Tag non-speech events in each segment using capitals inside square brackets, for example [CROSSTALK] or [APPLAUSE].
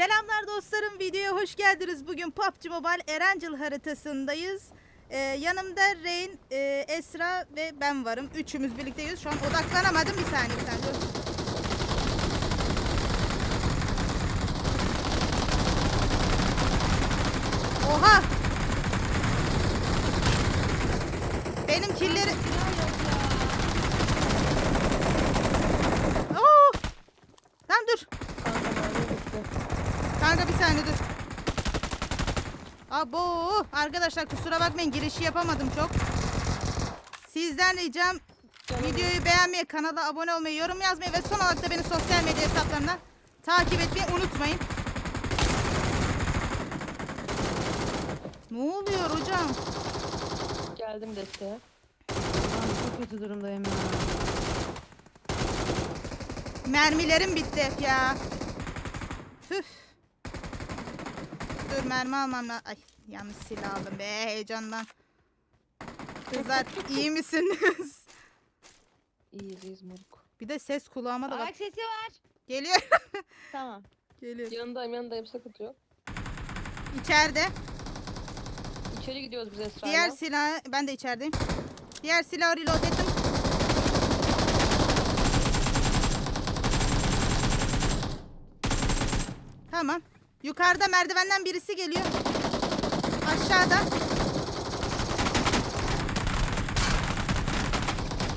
Selamlar dostlarım videoya hoş geldiniz. Bugün PUBG Mobile Erencil haritasındayız. Ee, yanımda Rain, e, Esra ve ben varım. Üçümüz birlikteyiz. Şu an odaklanamadım. Bir saniye bir saniye. Oha! Benim killeri... Oo! Tamam dur. Kanka bir saniye dur. Abo arkadaşlar kusura bakmayın girişi yapamadım çok. Sizden ricam videoyu beğenmeyi, kanala abone olmayı, yorum yazmayı ve son olarak da beni sosyal medya hesaplarından takip etmeyi unutmayın. Ne oluyor hocam? Geldim desteğe. Ben çok kötü durumdayım ya. Mermilerim bitti hep ya. Tüh. Dur mermi almam lazım. Ay yanlış silah aldım be heyecandan. Kızlar iyi misiniz? [LAUGHS] İyiyiz iyiyiz moruk. Bir de ses kulağıma da bak. Ayak sesi var. Geliyor. [LAUGHS] Tamam. Geliyor. Yanındayım yanındayım sıkıntı yok. İçeride. İçeri gidiyoruz biz Esra'yla. Diğer silah ben de içerideyim. Diğer silahı reload ettim. Tamam. Yukarıda merdivenden birisi geliyor. Aşağıda.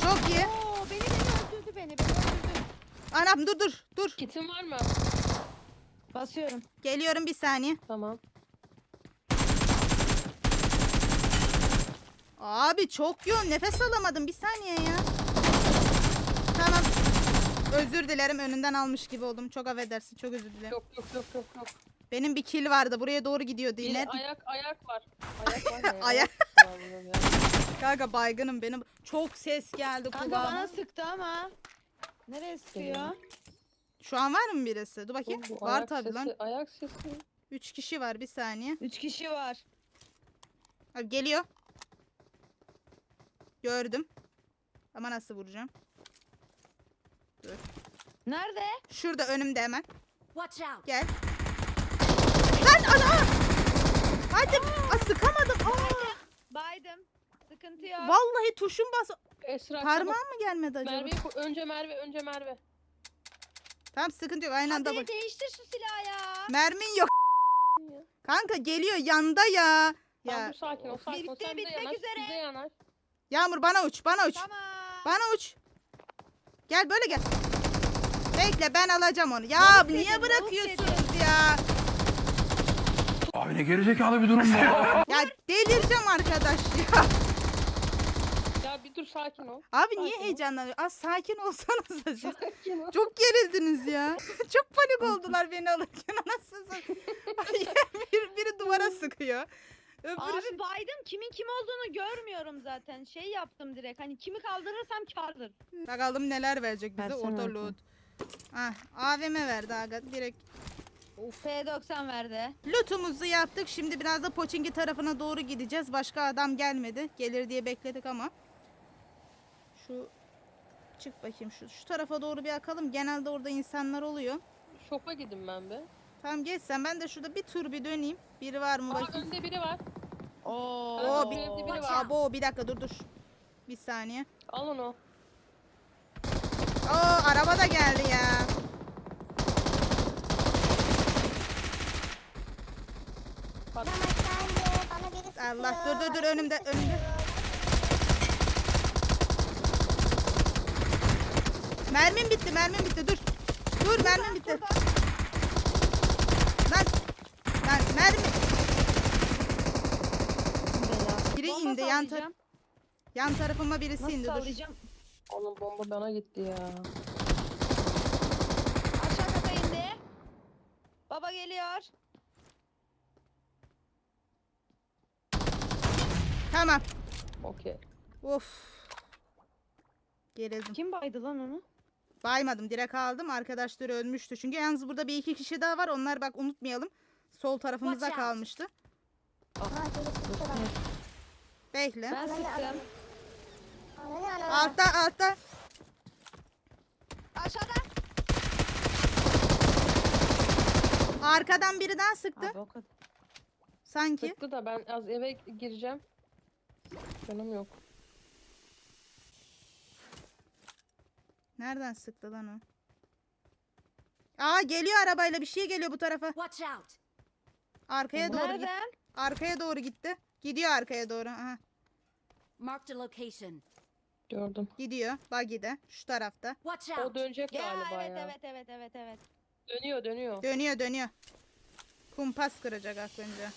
Çok iyi. Oo beni beni öldürdü beni. Beni öldürdü. Anam dur dur dur. Kitin var mı? Basıyorum. Geliyorum bir saniye. Tamam. Abi çok yoğun nefes alamadım bir saniye ya. Tamam. Özür dilerim önünden almış gibi oldum. Çok affedersin çok özür dilerim. Yok yok yok yok yok. Benim bir kill vardı buraya doğru gidiyordu Bir yine. ayak ayak var. [LAUGHS] Ayak var ya? Ayak. Var bunun ya. Kanka baygınım benim. Çok ses geldi Kanka kulağıma. bana sıktı ama. Nereye sıkıyor? Şu an var mı birisi? Dur bakayım. Bu var ayak tabii sesi, lan. Ayak sesi. Üç kişi var bir saniye. Üç kişi var. Abi geliyor. Gördüm. Ama nasıl vuracağım? Nerede? Şurada önümde hemen. Watch out! Gel. Ana! Hadi. Aa, sıkamadım. Aa, Baydım. Sıkıntı yok. vallahi tuşum bas. Esra Parmağım mı gelmedi acaba? Merve'yi koy. Önce Merve önce Merve. Tamam sıkıntı yok. Aynı anda Hadi bak. değiştir şu silahı ya. Mermin yok. Kanka geliyor yanda ya. Tamam Ya dur sakin ol sakin ol. Sen bize bitmek yanaş. üzere. Bize yanaş. Yağmur bana uç, bana uç. Tamam. Bana uç. Gel böyle gel. Bekle ben alacağım onu. Ya Lavuk niye dedim, lavuk bırakıyorsunuz ya? Abi ne gerizekalı bir durum bu [LAUGHS] ya. Delireceğim arkadaş ya. Ya bir dur sakin ol. Abi Sakin niye ol. heyecanlanıyor? Az sakin olsanız siz. Sakin ol. Çok gerildiniz ya. [LAUGHS] Çok panik oldular beni alırken. [LAUGHS] Anasını satayım. Bir, biri duvara sıkıyor. Öbürü Abi baydım. Kimin kim olduğunu görmüyorum zaten. Şey yaptım direkt. Hani kimi kaldırırsam kardır. Bakalım neler verecek bize Versene orada bakayım. loot. Ah AVM verdi aga direkt. P90 verdi. Lootumuzu yaptık. Şimdi biraz da Poçinki tarafına doğru gideceğiz. Başka adam gelmedi. Gelir diye bekledik ama. Şu çık bakayım şu şu tarafa doğru bir akalım. Genelde orada insanlar oluyor. Şopa gidin ben be. Tamam geç sen. Ben de şurada bir tur bir döneyim. Biri var mı Aa bakayım. önde biri var. Oo. Oo, bir- Evde biri var. Abo bir dakika dur dur. Bir saniye. Al onu. Oo araba da geldi ya. Bak Allah dur dur dur önümde önümde. Mermim bitti mermim bitti dur. Dur mermim bitti. Lan lan mermi. Biri Bomba indi yan, tar- sallayacağım. yan tarafıma birisi Nasıl indi dur. sallayacağım? Oğlum bomba bana gitti ya. Aşağı kata indi. Baba geliyor. Tamam. Okey. Of. Gerildim. Kim baydı lan onu? Baymadım direkt aldım. Arkadaşları ölmüştü. Çünkü yalnız burada bir iki kişi daha var. Onlar bak unutmayalım. Sol tarafımızda Watch out. kalmıştı. Bekle. Ben sıktım. Altta altta. Aşağıda. Arkadan biri daha sıktı. Abi o kadar. Sanki. Sıktı da ben az eve gireceğim. Canım yok. Nereden sıktı lan o? Aa geliyor arabayla bir şey geliyor bu tarafa. Watch out! Arkaya doğru git. Nereden? Arkaya doğru gitti. Gidiyor arkaya doğru. Aha. Marked a location. Gördüm. Gidiyor. Buggy'de. Şu tarafta. Watch O out! dönecek Ya galiba evet ya. evet evet evet evet. Dönüyor dönüyor. Dönüyor dönüyor. Kumpas kıracak aklınca.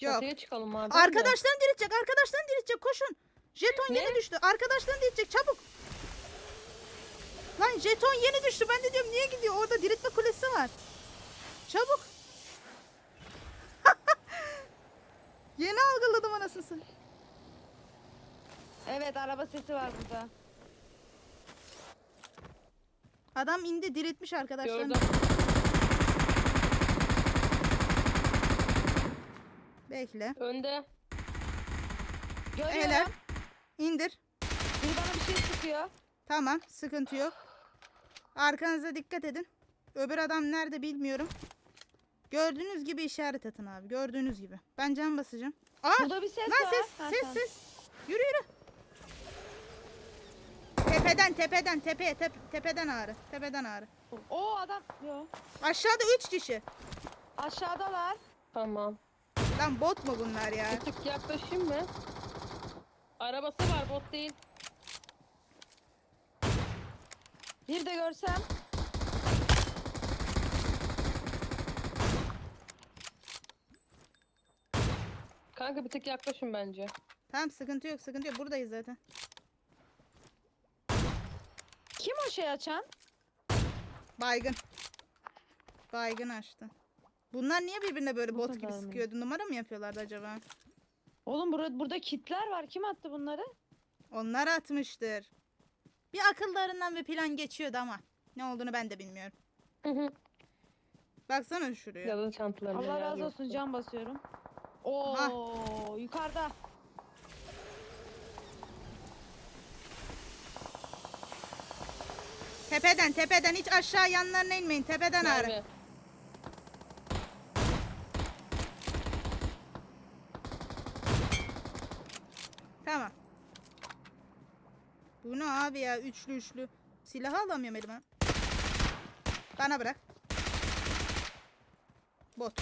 Yok. Çatıya çıkalım madem de. Arkadaşlarını diriltecek. Arkadaşlarını diriltecek. Koşun. Jeton Ne? yeni düştü. Arkadaşlarını diriltecek. Çabuk. Lan jeton yeni düştü. Ben de diyorum niye gidiyor? Orada diriltme kulesi var. Çabuk. [LAUGHS] yeni algıladım anasını. satayım. Evet araba sesi var burada. Adam indi diriltmiş arkadaşlarını. Gördüm. Bekle. Önde. Görüyorum. Hele. İndir. Biri bana bir şey sıkıyor. Tamam. Sıkıntı yok. Arkanıza dikkat edin. Öbür adam nerede bilmiyorum. Gördüğünüz gibi işaret atın abi. Gördüğünüz gibi. Ben can basacağım. Aa! Burada bir ses Lan var. ses, Ha, ses, tamam. ses. Yürü yürü. Tepeden, tepeden, tepeye, tep- tepeden ağrı. Tepeden ağrı. Oo adam. Yo. Aşağıda üç kişi. Aşağıdalar. Tamam. Lan bot mu bunlar ya? Bir tık yaklaşayım mı? Arabası var bot değil. Bir de görsem. Kanka bir tık yaklaşın bence. Tamam sıkıntı yok, sıkıntı yok. Buradayız zaten. Kim o şey açan? Baygın. Baygın açtı. Bunlar niye birbirine böyle Bu bot gibi kadar mı? sıkıyordu? Numara mı yapıyorlardı acaba? Oğlum burada, burada kitler var. Kim attı bunları? Onlar atmıştır. Bir akıllarından bir plan geçiyordu ama. Ne olduğunu ben de bilmiyorum. Baksana şuraya. ya da çantalarında Allah razı olsun can basıyorum. Oo yukarıda. Tepeden tepeden hiç aşağı yanlarına inmeyin. Tepeden ağrı. Merve. Tamam. Bu ne abi ya? Üçlü üçlü. Silahı alamıyorum elime. Bana bırak. Bot.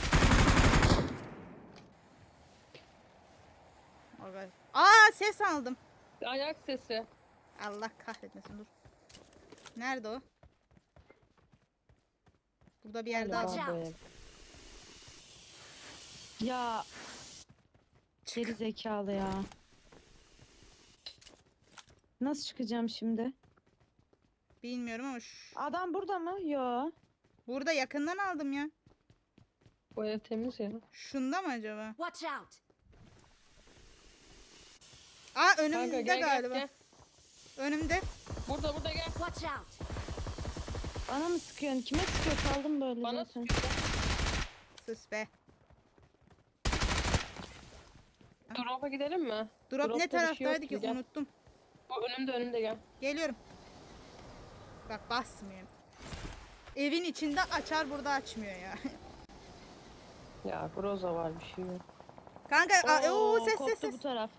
Aga- Aa ses aldım. Ayak sesi. Allah kahretmesin dur. Nerede o? Burada bir yerde aldım. Ev. Ya geri zekalı ya. Nasıl çıkacağım şimdi? Bilmiyorum ama şu- Adam burada mı? Yo. burada yakından aldım ya. Bu ev temiz ya. Şunda mı acaba? Watch out! Aa Kanka önümde gel galiba. gel gel. Önümde. Burada burada gel. Watch out! Bana mı sıkıyorsun? Kime sıkıyor? Kaldım böyle Bana zaten. Sus be. Drop'a gidelim mi? Drop Drop'ta ne şey taraftaydı ki, unuttum. Bu önümde önümde gel. Geliyorum. Bak basmıyor. Evin içinde açar burada açmıyor ya. Ya Groza var bir şey yok. Kanka aa, oo, ses koptu ses ses. bu taraf.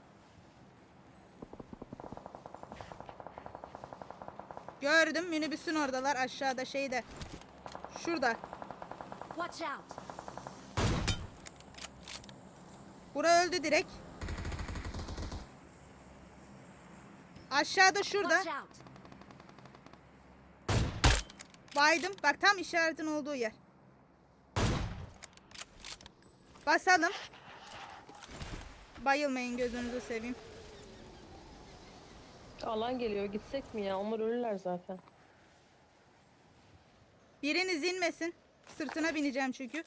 Gördüm minibüsün oradalar aşağıda şeyde. Şurada. Watch out! Bura öldü direkt. Aşağıda şurada. Baydım. Bak tam işaretin olduğu yer. Basalım. Bayılmayın gözünüzü seveyim. Alan geliyor gitsek mi ya? Onlar ölürler zaten. Biriniz inmesin. Sırtına bineceğim çünkü.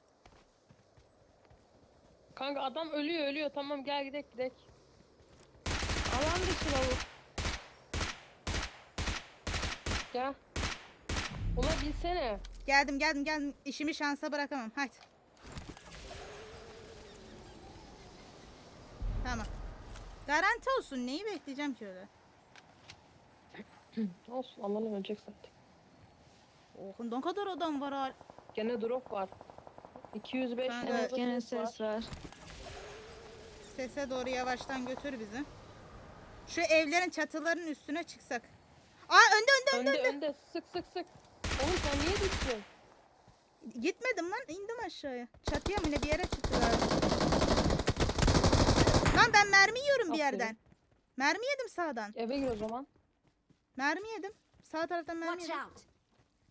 Kanka adam ölüyor ölüyor. Tamam gel gidelim gidelim. Alan dışı lavuk. Gel. Ulan bilsene. Geldim geldim geldim. İşimi şansa bırakamam. Hadi. Tamam. Garanti olsun. Neyi bekleyeceğim ki öyle? [CLEARS THROAT] Olsun Allah'ın ölecek zaten. Oh ne kadar adam var hal. Gene drop var. 205 Kanka, Evet gene ses var. ses var. Sese doğru yavaştan götür bizi. Şu evlerin çatılarının üstüne çıksak. Önde önde önde. Sık sık sık. Oğlum sen niye düştün? Gitmedim lan indim aşağıya. Çatıya mı ne bir yere çıktılar. Lan ben mermi yiyorum bir Aferin. yerden. Mermi yedim sağdan. Eve gir o zaman. Mermi yedim. Sağ taraftan mermi Watch yedim. out!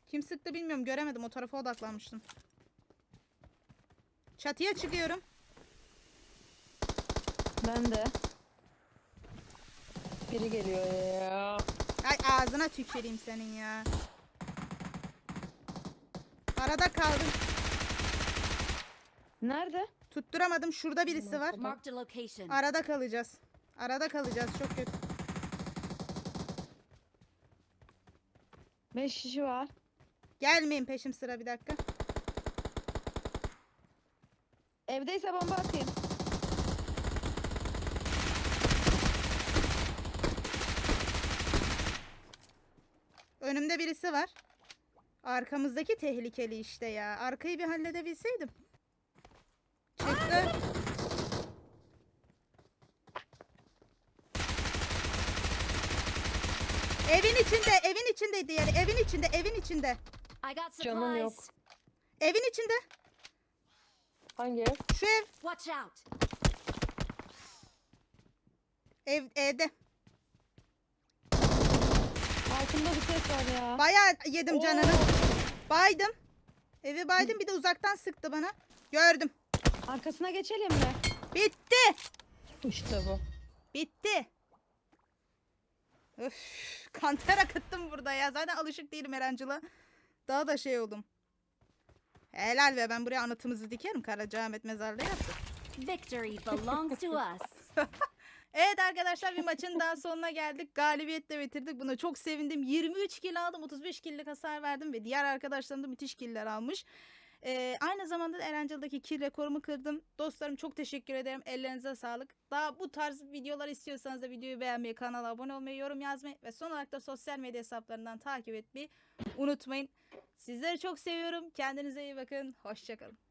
Kim sıktı bilmiyorum göremedim o tarafa odaklanmıştım. Çatıya çıkıyorum. Ben de. Biri geliyor ya. Ağzına tüküreyim senin ya. Arada kaldım. Nerede? Tutturamadım. Şurada birisi var. Marked a location. Arada kalacağız. Arada kalacağız. Çok kötü. 5 kişi var. Gelmeyin peşim sıra bir dakika. Evdeyse bomba atayım. Önümde birisi var. Arkamızdaki tehlikeli işte ya. Arkayı bir halledebilseydim. Çıktı. Evin içinde, evin içinde diğeri. Evin içinde, evin içinde. I got Canım yok. Evin içinde. Hangi ev? Şu ev, Watch out! ev evde. Altında bir ses var ya. Bayağı yedim Oo. canını. Baydım. Evi baydım bir de uzaktan sıktı bana. Gördüm. Arkasına geçelim mi? Bitti. İşte bu. Bitti. Öf, kanter akıttım burada ya. Zaten alışık değilim Erencil'a. Daha da şey oldum. Helal ve ben buraya anıtımızı dikerim. Karacaahmet mezarlığı yaptık. Victory belongs to us. [LAUGHS] Evet arkadaşlar bir maçın daha sonuna geldik. Galibiyetle bitirdik. Buna çok sevindim. 23 kill aldım. 35 kill'lik hasar verdim ve diğer arkadaşlarım da müthiş kill'ler almış. Ee, aynı zamanda da Erencil'deki kill rekorumu kırdım. Dostlarım çok teşekkür ederim. Ellerinize sağlık. Daha bu tarz videolar istiyorsanız da videoyu beğenmeyi, kanala abone olmayı, yorum yazmayı ve son olarak da sosyal medya hesaplarından takip etmeyi unutmayın. Sizleri çok seviyorum. Kendinize iyi bakın. Hoşçakalın.